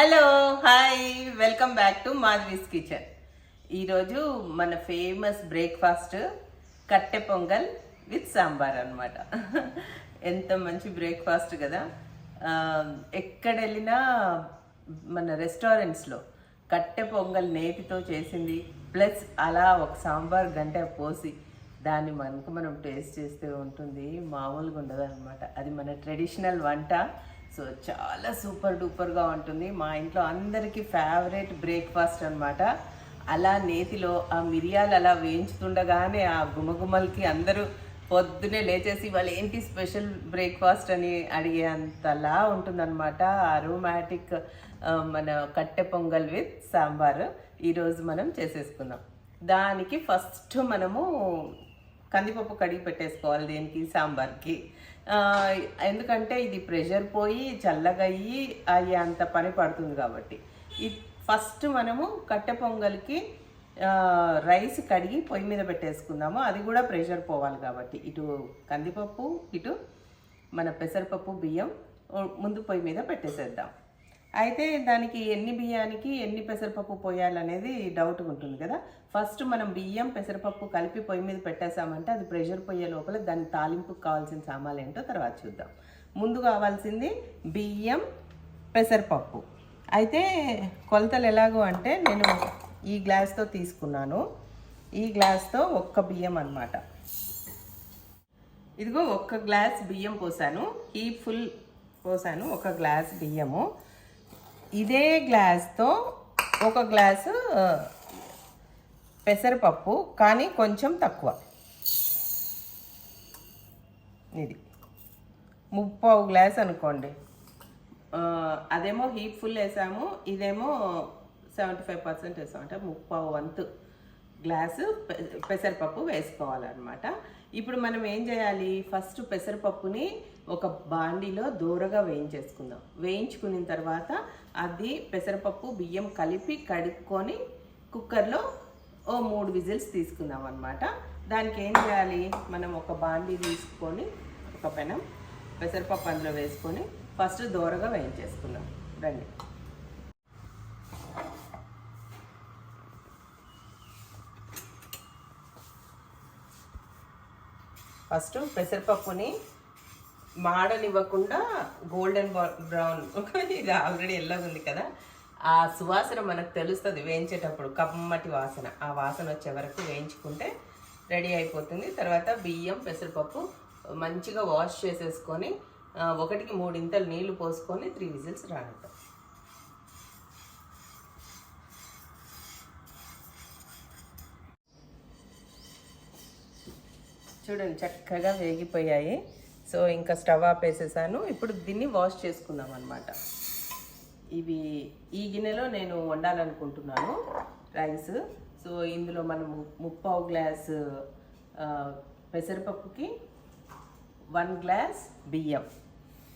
Hello hi welcome back to Madhavi's kitchen. ఈరోజు మన famous breakfast కట్టె పొంగల్ విత్ సాంబార్ అనమాట ఎంత మంచి బ్రేక్ఫాస్ట్ కదా. ఎక్కడ వెళ్ళినా మన రెస్టారెంట్స్లో కట్టె పొంగల్ నేతితో చేసింది ప్లస్ అలా ఒక సాంబార్ గంట పోసి దాన్ని మనకు మనం టేస్ట్ చేస్తే ఉంటుంది మామూలుగా ఉండదు అనమాట అది మన ట్రెడిషనల్ వంట. సో చాలా సూపర్ డూపర్గా ఉంటుంది. మా ఇంట్లో అందరికీ ఫేవరెట్ బ్రేక్ఫాస్ట్ అనమాట అలా నేతిలో ఆ మిరియాలు అలా వేయించుతుండగానే ఆ గుమగుమలకి అందరూ పొద్దునే లేచేసి వాళ్ళు ఏంటి స్పెషల్ బ్రేక్ఫాస్ట్ అని అడిగేంతలా ఉంటుందన్నమాట. అరోమాటిక్ మన కట్టె పొంగల్ విత్ సాంబార్ ఈరోజు మనం చేసేసుకుందాం. దానికి ఫస్ట్ మనము కందిపప్పు కడిగి పెట్టేసుకోవాలి దేనికి? సాంబార్కి. ఎందుకంటే ఇది ప్రెషర్ పోయి చల్లగయ్యి అయ్యే అంత పని పడుతుంది కాబట్టి. ఈ ఫస్ట్ మనము కట్టె పొంగల్కి రైస్ కడిగి పొయ్యి మీద పెట్టేసుకుందాము. అది కూడా ప్రెషర్ పోవాలి కాబట్టి. ఇటు కందిపప్పు ఇటు మన పెసరపప్పు బియ్యం ముందు పొయ్యి మీద పెట్టేసేద్దాం. అయితే దానికి ఎన్ని బియ్యానికి ఎన్ని పెసరపప్పు పోయాలనేది డౌట్ ఉంటుంది కదా. ఫస్ట్ మనం బియ్యం పెసరపప్పు కలిపి పొయ్యి మీద పెట్టేసామంటే అది ప్రెషర్ పొయ్యే లోపల దాని తాలింపుకి కావాల్సిన సామాన్లు ఏంటో తర్వాత చూద్దాం. ముందు కావాల్సింది బియ్యం పెసరపప్పు. అయితే కొలతలు ఎలాగో అంటే నేను ఈ గ్లాస్తో తీసుకున్నాను. ఈ గ్లాస్తో ఒక్క బియ్యం అన్నమాట. ఇదిగో ఒక్క గ్లాస్ బియ్యం పోసాను. ఈ ఫుల్ పోసాను. ఒక గ్లాస్ బియ్యము. ఇదే గ్లాస్తో ఒక గ్లాసు పెసరపప్పు కానీ కొంచెం తక్కువ. ఇది. ముప్పావు గ్లాస్ అనుకోండి. అదేమో హీట్ ఫుల్ వేసాము ఇదేమో సెవెంటీ ఫైవ్ పర్సెంట్ వేసాము. అంటే ముప్పావు వంతు గ్లాసు పెసరపప్పు వేసుకోవాలన్నమాట. ఇప్పుడు మనం ఏం చేయాలి? ఫస్ట్ పెసరపప్పుని ఒక బాండిలో దూరగా వేయించేసుకుందాం. వేయించుకున్న తర్వాత అది పెసరపప్పు బియ్యం కలిపి కడుక్కొని కుక్కర్లో ఓ మూడు విజిల్స్ తీసుకుందాం అనమాట దానికి ఏం చేయాలి? మనం ఒక బాండి తీసుకొని ఒక పెనం పెసరపప్పు అందులో వేసుకొని ఫస్ట్ దూరగా వేయించేసుకుందాం. రండి. ఫస్ట్ పెసరపప్పుని మాడనివ్వకుండా గోల్డెన్ బ్రౌన్ ఇది ఆల్రెడీ ఎల్లోగా ఉంది కదా. ఆ సువాసన మనకు తెలుస్తుంది వేయించేటప్పుడు కమ్మటి వాసన. ఆ వాసన వచ్చే వరకు వేయించుకుంటే రెడీ అయిపోతుంది. తర్వాత బియ్యం పెసరపప్పు మంచిగా వాష్ చేసేసుకొని ఒకటికి మూడింతలు నీళ్ళు పోసుకొని త్రీ విజిల్స్ రానిద్దాం చూడండి చక్కగా వేగిపోయాయి. సో ఇంకా స్టవ్ ఆపేసేసాను. ఇప్పుడు దీన్ని వాష్ చేసుకుందాం అనమాట ఇవి ఈ గిన్నెలో నేను వండాలనుకుంటున్నాను రైస్. సో ఇందులో మనం ముప్పావు గ్లాస్ పెసరపప్పుకి వన్ గ్లాస్ బియ్యం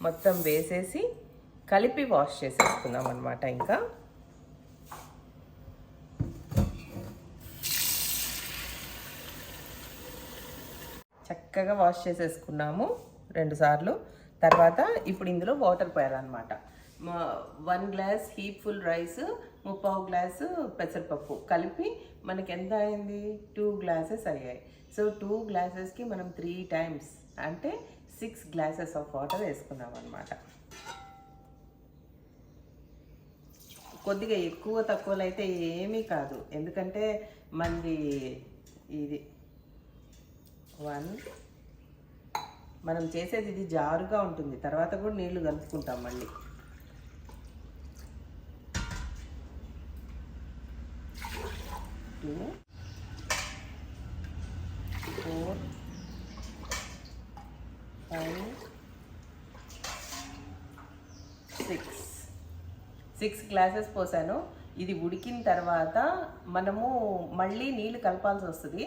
మొత్తం వేసేసి కలిపి వాష్ చేసేసుకుందాం అనమాట ఇంకా. చక్కగా వాష్ చేసేసుకున్నాము. రెండు సార్లు. తర్వాత ఇప్పుడు ఇందులో water పోయాలన్నమాట. One glass heap full rice ముప్పావు గ్లాసు పెసరపప్పు కలిపి మనకి ఎంత అయింది? టూ గ్లాసెస్ అయ్యాయి. సో టూ గ్లాసెస్కి మనం త్రీ టైమ్స్ అంటే సిక్స్ గ్లాసెస్ ఆఫ్ వాటర్ వేసుకున్నాం అనమాట కొద్దిగా ఎక్కువ తక్కువలో అయితే ఏమీ కాదు. ఎందుకంటే మనది ఇది. వన్ మనం చేసేది ఇది జారుగా ఉంటుంది. తర్వాత కూడా నీళ్ళు కలుపుకుంటాం మళ్ళీ. Two four five six six glasses పోసాను. ఇది ఉడికిన తర్వాత మనము మళ్ళీ నీళ్ళు కలపాల్సి వస్తుంది.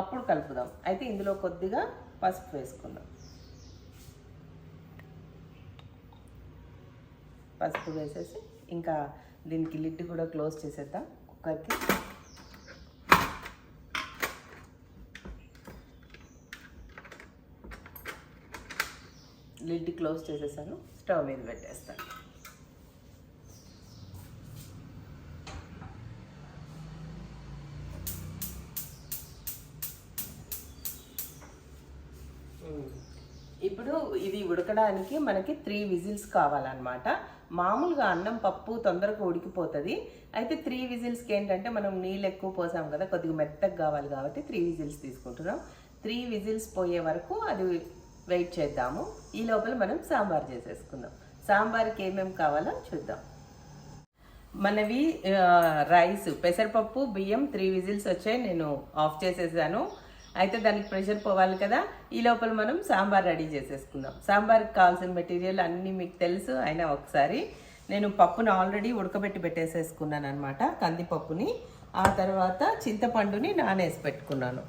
అప్పుడు కలుపుదాం. అయితే ఇందులో కొద్దిగా పసుపు వేసుకుందాం. పసుపు వేసేసి ఇంకా దీనికి లిడ్ కూడా క్లోజ్ చేసేద్దాం కుక్కర్కి. లిడ్ క్లోజ్ చేసేసాను స్టవ్ మీద పెట్టేస్తాను. ఇప్పుడు ఇది ఉడకడానికి మనకి త్రీ విజిల్స్ కావాలన్నమాట. మామూలుగా అన్నం పప్పు తొందరగా ఉడికిపోతుంది. అయితే త్రీ విజిల్స్కి ఏంటంటే మనం నీళ్ళు ఎక్కువ పోసాం కదా కొద్దిగా మెత్తగా కావాలి కాబట్టి త్రీ విజిల్స్ తీసుకుంటున్నాం. త్రీ విజిల్స్ పోయే వరకు అది వెయిట్ చేద్దాము. ఈ లోపల మనం సాంబార్ చేసేసుకుందాం. సాంబార్కి ఏమేమి కావాలో చూద్దాం. మనవి రైస్ పెసరపప్పు బియ్యం త్రీ విజిల్స్ వచ్చాయి. నేను ఆఫ్ చేసేసాను. అయితే దానికి ప్రెషర్ పోవాలి కదా. ఈ లోపల మనం సాంబార్ రెడీ చేసేసుకుందాం. సాంబార్కి కావాల్సిన మెటీరియల్ అన్నీ మీకు తెలుసు. అయినా ఒకసారి నేను పప్పును ఆల్రెడీ ఉడకబెట్టి పెట్టేసేసుకున్నాను అనమాట కందిపప్పుని. ఆ తర్వాత చింతపండుని నానేసి పెట్టుకున్నాను.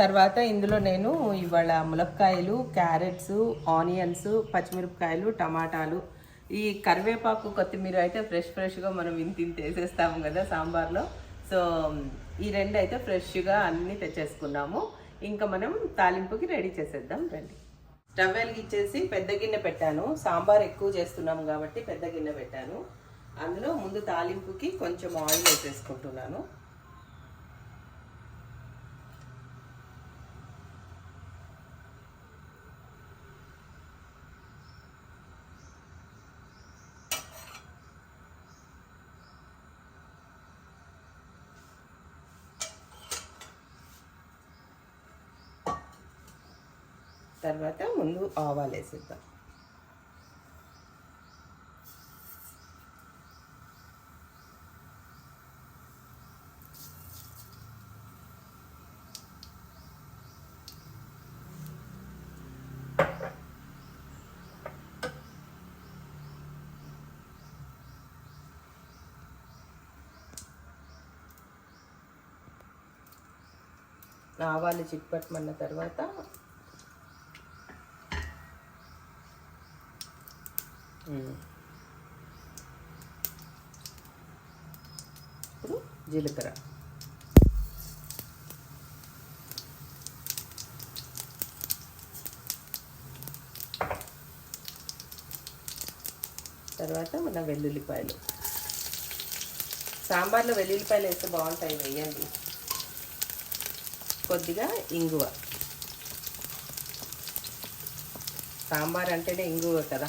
తర్వాత ఇందులో నేను ఇవాళ ములక్కాయలు క్యారెట్స్ ఆనియన్స్ పచ్చిమిరపకాయలు టమాటాలు ఈ కరివేపాకు కొత్తిమీర అయితే ఫ్రెష్ ఫ్రెష్గా మనం ఇంత ఇంత వేసేస్తాము కదా సాంబార్లో. సో ఈ రెండు అయితే ఫ్రెష్గా అన్నీ తెచ్చేసుకున్నాము. ఇంకా మనం తాలింపుకి రెడీ చేసేద్దాం రండి. స్టవ్ వెలిగిచ్చేసి పెద్ద గిన్నె పెట్టాను. సాంబార్ ఎక్కువ చేస్తున్నాము కాబట్టి పెద్ద గిన్నె పెట్టాను. అందులో ముందు తాలింపుకి కొంచెం ఆయిల్ వేసేసుకుంటున్నాను. తర్వాత ముందు ఆవాలు వేసేద్దాం. ఆవాలు చిట్పట్టమన్న తర్వాత ఇప్పుడు జీలకర్ర. తర్వాత మన వెల్లుల్లిపాయలు. సాంబార్లో వెల్లుల్లిపాయలు వేస్తే బాగుంటాయి వేయండి. కొద్దిగా ఇంగువ. సాంబార్ అంటేనే ఇంగువ కదా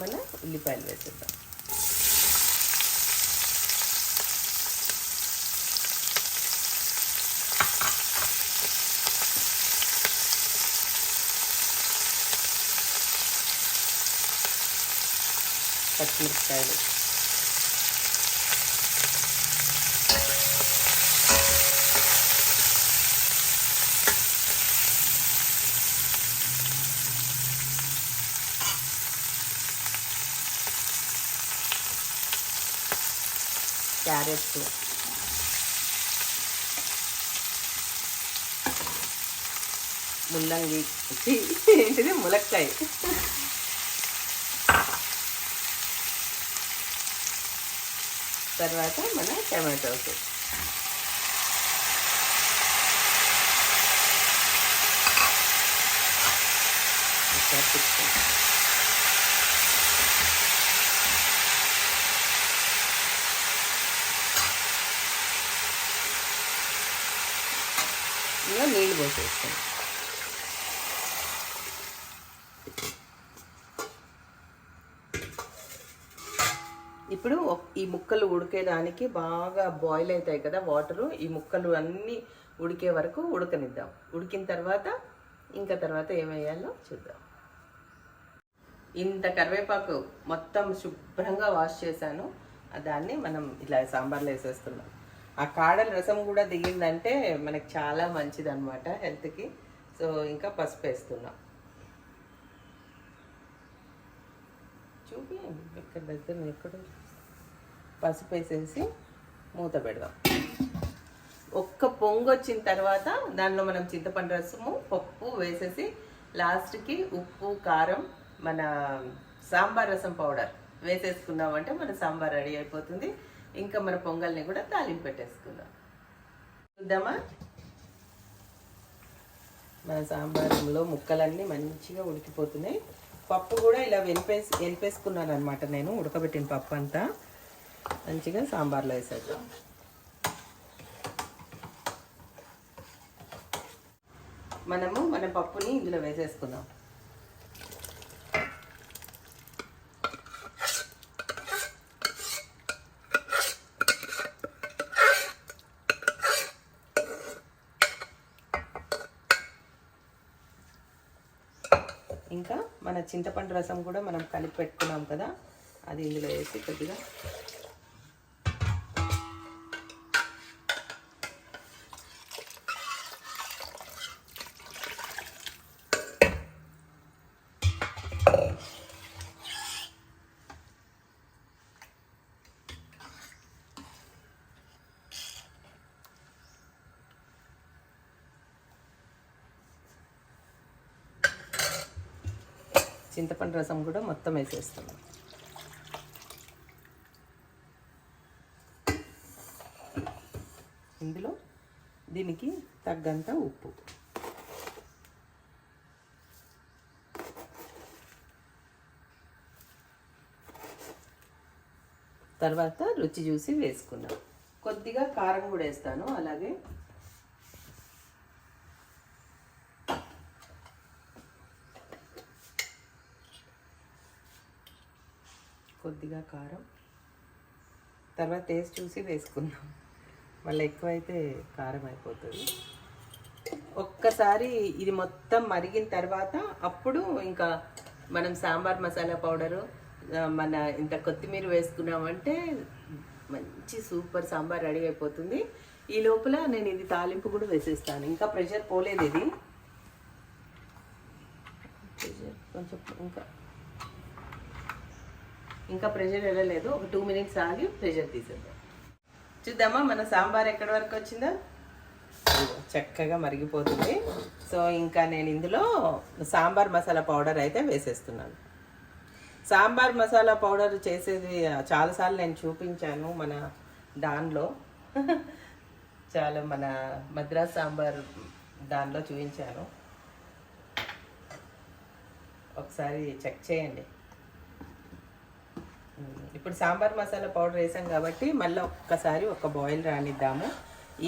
మన ఉల్లిపాయలు వేసేద్దాం పచ్చిమిరపకాయలు. క్యారెట్ ముల్లంగి. ఏంటిది? ములక్కాయ. తర్వాత మన టమాటోస్. ఒకసారి నీళ్ళు పోసేస్తాను ఇప్పుడు ఒక్- ఈ ముక్కలు ఉడికేదానికి బాగా బాయిల్ అవుతాయి కదా వాటరు ఈ ముక్కలు అన్నీ ఉడికే వరకు ఉడకనిద్దాం. ఉడికిన తర్వాత ఇంకా తర్వాత ఏమేయాలో చూద్దాం. ఇంత కరివేపాకు మొత్తం శుభ్రంగా వాష్ చేశాను. దాన్ని మనం ఇలా సాంబార్లో వేసేస్తున్నాం. ఆ కాడల రసం కూడా దిగిందంటే మనకి చాలా మంచిది అనమాట హెల్త్కి. సో ఇంకా పసుపు వేస్తున్నాం. చూపి ఇక్కడ దగ్గర ఎక్కడ? పసుపు వేసేసి మూత పెడదాం. ఒక్క పొంగు వచ్చిన తర్వాత దానిలో మనం చింతపండు రసము పప్పు వేసేసి లాస్ట్కి ఉప్పు కారం మన సాంబార్ రసం పౌడర్ వేసేసుకున్నామంటే మన సాంబార్ రెడీ అయిపోతుంది. ఇంకా మన పొంగల్ని కూడా తాలింపు పెట్టేసుకుందాం. చూద్దామా? మన సాంబారంలో ముక్కలన్నీ మంచిగా ఉడికిపోతున్నాయి. పప్పు కూడా ఇలా వెనిపేసి వెనిపేసుకున్నాను అనమాట నేను ఉడకబెట్టిన పప్పు అంతా. మంచిగా సాంబార్లో వేసేద్దాం. మనము మన పప్పుని ఇందులో వేసేసుకుందాం. ఇంకా మన చింతపండు రసం కూడా మనం కలిపి పెట్టుకున్నాం కదా అది ఇందులో వేసి కొద్దిగా చింతపండు రసం కూడా మొత్తం వేసేస్తున్నాం. ఇందులో దీనికి తగ్గంత ఉప్పు. తర్వాత రుచి చూసి వేసుకున్నాం కొద్దిగా కారం కూడా వేస్తాను. అలాగే కొద్దిగా కారం. తర్వాత టేస్ట్ చూసి వేసుకుందాం. మళ్ళీ ఎక్కువైతే కారం అయిపోతుంది. ఒక్కసారి ఇది మొత్తం మరిగిన తర్వాత అప్పుడు ఇంకా మనం సాంబార్ మసాలా పౌడరు మన ఇంత కొత్తిమీర వేసుకున్నామంటే మంచి సూపర్ సాంబార్ రెడీ అయిపోతుంది. ఈ లోపల నేను ఇది తాలింపు కూడా వేసేస్తాను. ఇంకా ప్రెషర్ పోలేదు ఇది. ప్రెషర్ కొంచెం ఇంకా ఇంకా ప్రెషర్ వెళ్ళలేదు ఒక టూ మినిట్స్ ఆగి ప్రెషర్ తీసేద్దాం. చూద్దామా మన సాంబార్ ఎక్కడి వరకు వచ్చిందా? చక్కగా మరిగిపోతుంది. సో ఇంకా నేను ఇందులో సాంబార్ మసాలా పౌడర్ అయితే వేసేస్తున్నాను. సాంబార్ మసాలా పౌడర్ చేసేది చాలాసార్లు నేను చూపించాను మన దానిలో. చాలా మన మద్రాస్ సాంబార్ దానిలో చూపించాను. ఒకసారి చెక్ చేయండి. ఇప్పుడు సాంబార్ మసాలా పౌడర్ వేసాం కాబట్టి మళ్ళీ ఒక్కసారి ఒక బాయిల్ రానిద్దాము.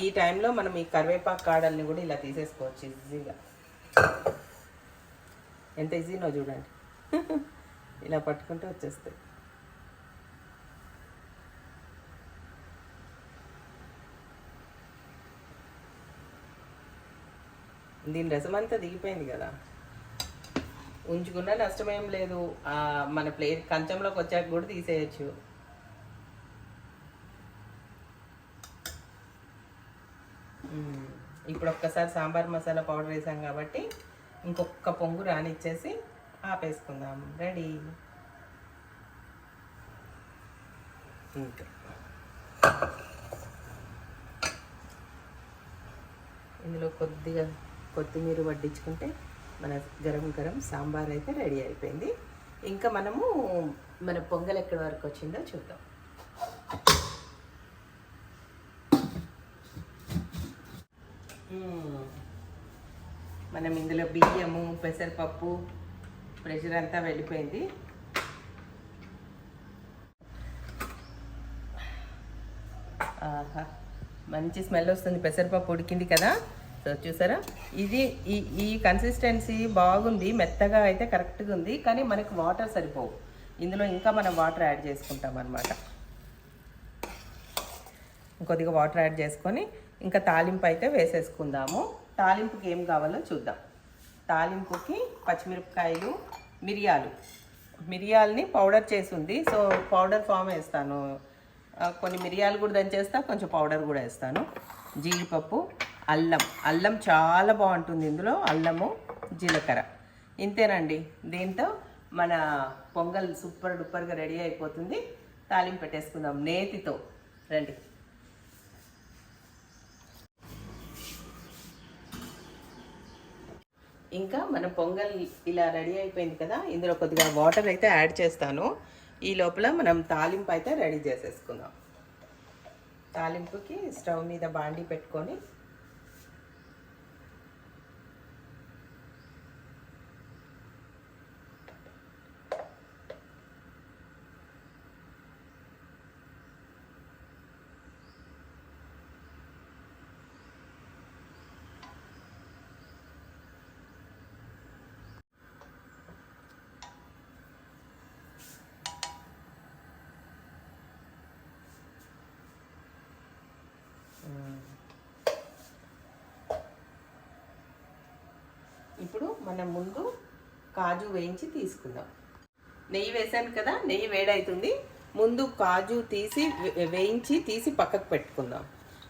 ఈ టైంలో మనం ఈ కరివేపాకు కాడల్ని కూడా ఇలా తీసేసుకోవచ్చు ఈజీగా ఎంత ఈజీనో చూడండి. ఇలా పట్టుకుంటే వచ్చేస్తాయి. దీని రసం అంతా దిగిపోయింది కదా. ఉంచుకున్నా నష్టమేం లేదు. మన ప్లేట్ కంచంలోకి వచ్చాక కూడా తీసేయచ్చు. ఇప్పుడు ఒక్కసారి సాంబార్ మసాలా పౌడర్ వేసాం కాబట్టి ఇంకొక పొంగు రానిచ్చేసి ఆపేసుకుందాం. రెడీ. ఇందులో కొద్దిగా కొత్తిమీర వడ్డించుకుంటే మన గరం గరం సాంబార్ అయితే రెడీ అయిపోయింది. ఇంకా మనము మన పొంగల్ ఎక్కడి వరకు వచ్చిందో చూద్దాం. మనం ఇందులో బియ్యము పెసరపప్పు ప్రెషర్ అంతా వెళ్ళిపోయింది. ఆహా మంచి స్మెల్ వస్తుంది. పెసరపప్పు ఉడికింది కదా? సో చూసారా? ఇది ఈ ఈ కన్సిస్టెన్సీ బాగుంది మెత్తగా అయితే కరెక్ట్గా ఉంది కానీ మనకు వాటర్ సరిపోవు. ఇందులో ఇంకా మనం వాటర్ యాడ్ చేసుకుంటాం అనమాట కొద్దిగా వాటర్ యాడ్ చేసుకొని ఇంకా తాలింపు అయితే వేసేసుకుందాము. తాలింపుకి ఏం కావాలో చూద్దాం. తాలింపుకి పచ్చిమిరపకాయలు మిరియాలు. మిరియాలని పౌడర్ చేసి ఉంది సో పౌడర్ ఫామ్ వేస్తాను. కొన్ని మిరియాలు కూడా దంచేస్తా కొంచెం పౌడర్ కూడా వేస్తాను. జీడిపప్పు అల్లం. అల్లం చాలా బాగుంటుంది ఇందులో. అల్లము జీలకర్ర. ఇంతేనండి. దీంతో మన పొంగల్ సూపర్ డూపర్గా రెడీ అయిపోతుంది. తాలింపు పెట్టేసుకుందాం నేతితో. రండి. ఇంకా మన పొంగల్ ఇలా రెడీ అయిపోయింది కదా ఇందులో కొద్దిగా వాటర్ అయితే యాడ్ చేస్తాను. ఈ లోపల మనం తాలింపు అయితే రెడీ చేసేసుకుందాం. తాలింపుకి స్టవ్ మీద బాండి పెట్టుకొని ఇప్పుడు మనం ముందు కాజు వేయించి తీసుకుందాం. నెయ్యి వేసాను కదా నెయ్యి వేడవుతుంది ముందు కాజు తీసి వేయించి తీసి పక్కకు పెట్టుకుందాం.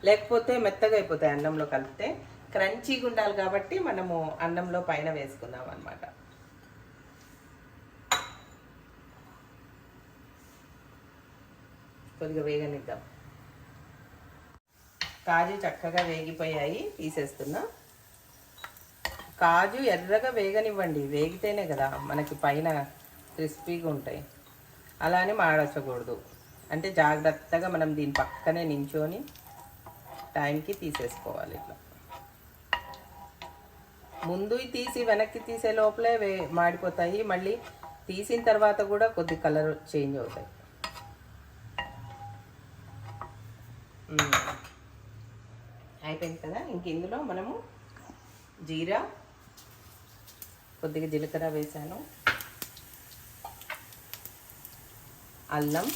లేకపోతే మెత్తగా అయిపోతాయి అన్నంలో కలిపితే. క్రంచీగా ఉండాలి కాబట్టి మనము అన్నంలో పైన వేసుకుందాం అన్నమాట. కొద్దిగా వేగనిద్దాం. కాజు చక్కగా వేగిపోయాయి తీసేస్తున్నాం. కాజు ఎర్రగా వేగనివ్వండి. వేగితేనే కదా మనకి పైన క్రిస్పీగా ఉంటాయి. అలా అని మాడచ్చకూడదు అంటే జాగ్రత్తగా మనం దీని పక్కనే నించొని టైంకి తీసేసుకోవాలి ఇట్లా. ముందు తీసి వెనక్కి తీసే లోపలే వే మాడిపోతాయి. మళ్ళీ తీసిన తర్వాత కూడా కొద్ది కలర్ చేంజ్ అవుతాయి. అయిపోయింది కదా? ఇంక ఇందులో మనము జీరా కొద్దిగా జీలకర్ర వేసాను. అల్లం.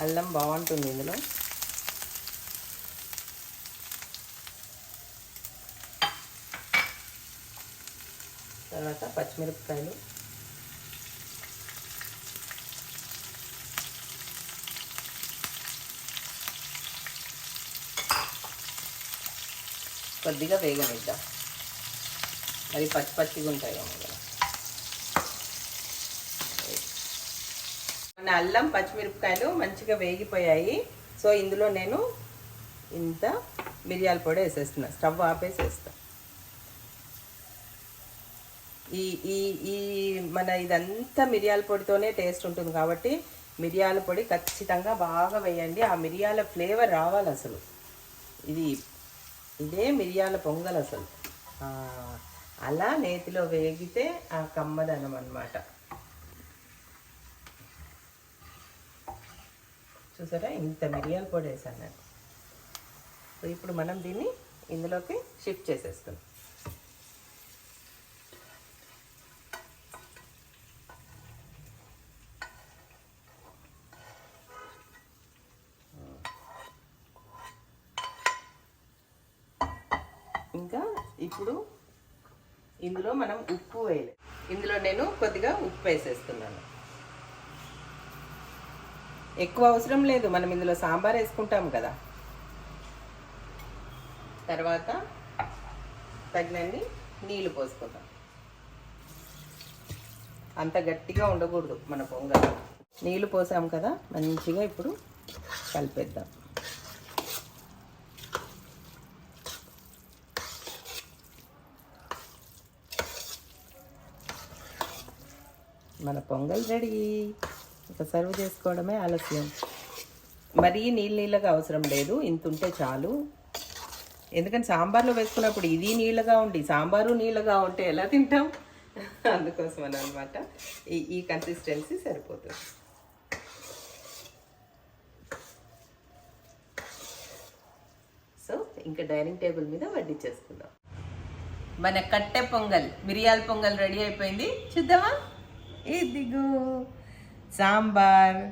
అల్లం బాగుంటుంది ఇందులో. తర్వాత పచ్చిమిరపకాయలు. కొద్దిగా వేగనిద్దాం. అవి పచ్చి పచ్చిగా ఉంటాయి మన అల్లం పచ్చిమిరపకాయలు మంచిగా వేగిపోయాయి. సో ఇందులో నేను ఇంత మిరియాల పొడి వేసేస్తున్నా. స్టవ్ ఆపేసేస్తా. ఈ ఈ ఈ మన ఇదంతా మిరియాల పొడితోనే టేస్ట్ ఉంటుంది కాబట్టి మిరియాల పొడి ఖచ్చితంగా బాగా వేయండి. ఆ మిరియాల ఫ్లేవర్ రావాలి అసలు. ఇది ఇదే మిరియాల పొంగల్ అసలు. అలా నేతిలో వేగితే ఆ కమ్మదనం అన్నమాట. చూసారా? ఇంత మిరియాల పొడి వేసాను ఇప్పుడు మనం దీన్ని ఇందులోకి షిఫ్ట్ చేసేస్తాం ఎక్కువ అవసరం లేదు. మనం ఇందులో సాంబార్ వేసుకుంటాం కదా. తర్వాత తగినన్ని నీళ్ళు పోసుకుందాం అంత గట్టిగా ఉండకూడదు మన పొంగల్. నీళ్ళు పోసాం కదా మంచిగా ఇప్పుడు కలిపేద్దాం. మన పొంగల్ రెడీ. ఇక సర్వ్ చేసుకోవడమే ఆలస్యం. మరీ నీళ్ళు నీళ్ళగా అవసరం లేదు. ఇంత ఉంటే చాలు. ఎందుకంటే సాంబార్లో వేసుకున్నప్పుడు ఇది నీళ్ళగా ఉండి సాంబారు నీళ్ళగా ఉంటే ఎలా తింటాం? అందుకోసం అని అనమాట ఈ ఈ కన్సిస్టెన్సీ సరిపోతుంది. సో ఇంకా డైనింగ్ టేబుల్ మీద వడ్డించేసుకుందాం. మన కట్టె పొంగల్ మిరియాల పొంగల్ రెడీ అయిపోయింది. చూద్దామా? ఇదిగో. సాంబార్.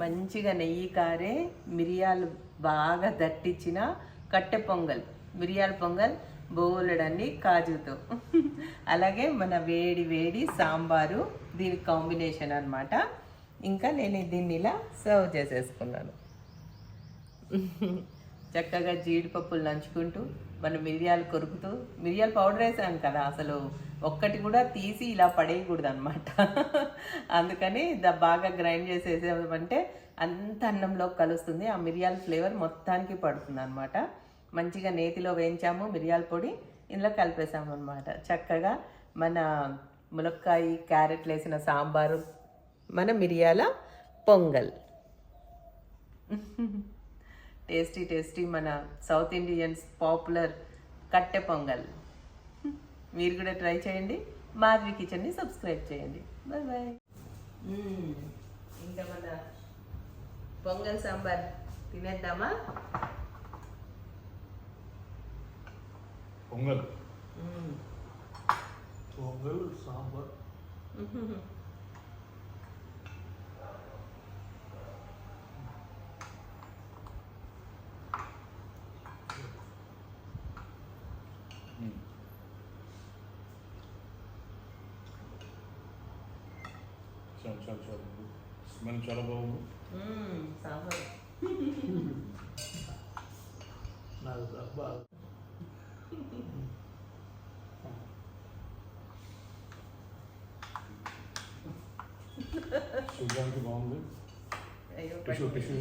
మంచిగా నెయ్యి కారే మిరియాలు బాగా దట్టించిన కట్టె పొంగల్. మిరియాల పొంగల్ బోలెడన్ని కాజుతో. అలాగే మన వేడి వేడి సాంబారు దీని కాంబినేషన్ అనమాట ఇంకా నేను దీన్ని ఇలా సర్వ్ చేసేసుకున్నాను. చక్కగా జీడిపప్పులు నంచుకుంటూ మన మిరియాలు కొరుకుతూ మిరియాలు పౌడర్ వేసాం కదా అసలు. ఒక్కటి కూడా తీసి ఇలా పడేయకూడదు అనమాట అందుకని ద బాగా గ్రైండ్ చేసేసామంటే అంత అన్నంలో కలుస్తుంది. ఆ మిరియాల ఫ్లేవర్ మొత్తానికి పడుతుంది అనమాట మంచిగా నేతిలో వేయించాము మిరియాల పొడి ఇందులో కలిపేసాము అనమాట చక్కగా మన ములక్కాయ క్యారెట్లు వేసిన సాంబారు మన మిరియాల పొంగల్. టేస్టీ టేస్టీ మన సౌత్ ఇండియన్స్ పాపులర్ కట్టె పొంగల్. మీరు కూడా ట్రై చేయండి. మాధవి కిచెన్ని సబ్స్క్రైబ్ చేయండి. బాయ్ బాయ్ ఇంకా మన పొంగల్ సాంబార్ తినేద్దామా? పొంగల్. పొంగల్ సాంబార్. చాలా చాలా చాలా బాగుంది. స్మెల్ చాలా బాగుంది. చూడడానికి బాగుంది. అయ్యో టిష్యూ, టిష్యూ.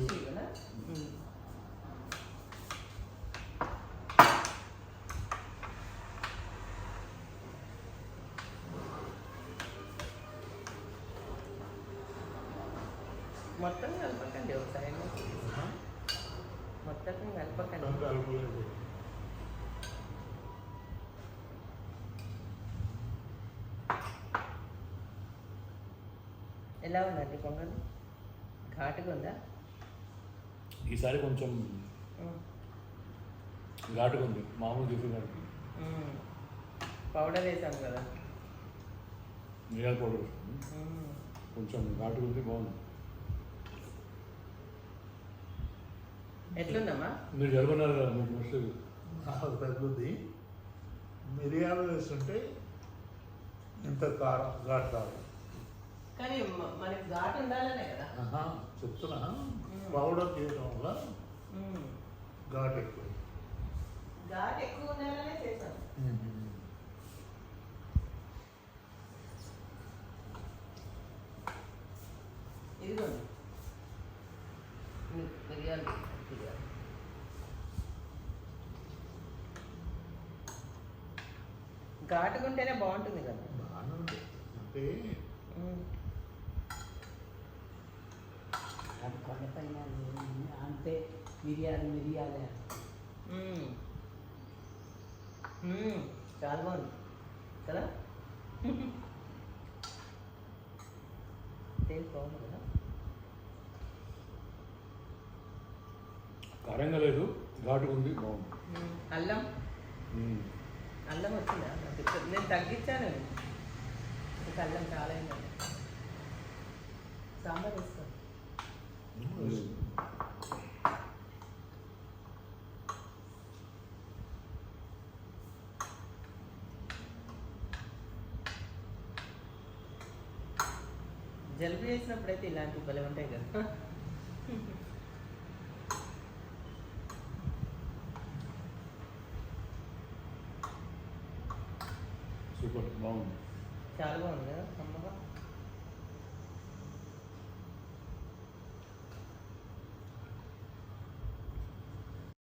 ఎలా ఉందండి పొంగల్ ఘాటుగా ఉందా? ఈసారి కొంచెం. ఘాటుగా ఉంది. మామూలు మ్మ్. పౌడర్ వేసాం కదా. మిరియాల పౌడర్. కొంచెం ఘాటుగా ఉంది బాగుంది. ఎట్లుందమ్మా? మీరు జరుగుతున్నారు కదా మీకు నాకు తగ్గుద్ది. మిరియాలు వేస్తుంటే ఇంత కారం ఘాట్ రాదు కానీ మనకి ఘాటు ఉండాలనే కదా. చెప్తున్నా. పౌడర్ చేయడం వల్ల. ఘాట్ ఎక్కువ. ఘాటు ఎక్కువ ఉండాలనే చేసాం ఇదిగోండి. మీకు మిరియాలు మిరియాలు. ఘాటుగా ఉంటేనే బాగుంటుంది కదా. బాగానే ఉంది అంటే మ్మ్. అది కొండపైన అంతే మిరియాలు మిరియాలే. చాలా బాగుంది. కదా? టేస్ట్ బాగుంది కదా? కారంగా లేదు ఘాటుగా ఉంది బాగుంది. అల్లం. అల్లం వచ్చిందా? నేను తగ్గించాను. ఇంకా అల్లం చాలా అయిందండి సాంబార్ వేసుకో. మ్మ్. జలుబు అయితే ఇలాంటి భలే ఉంటాయి కదా సూపర్ బాగుంది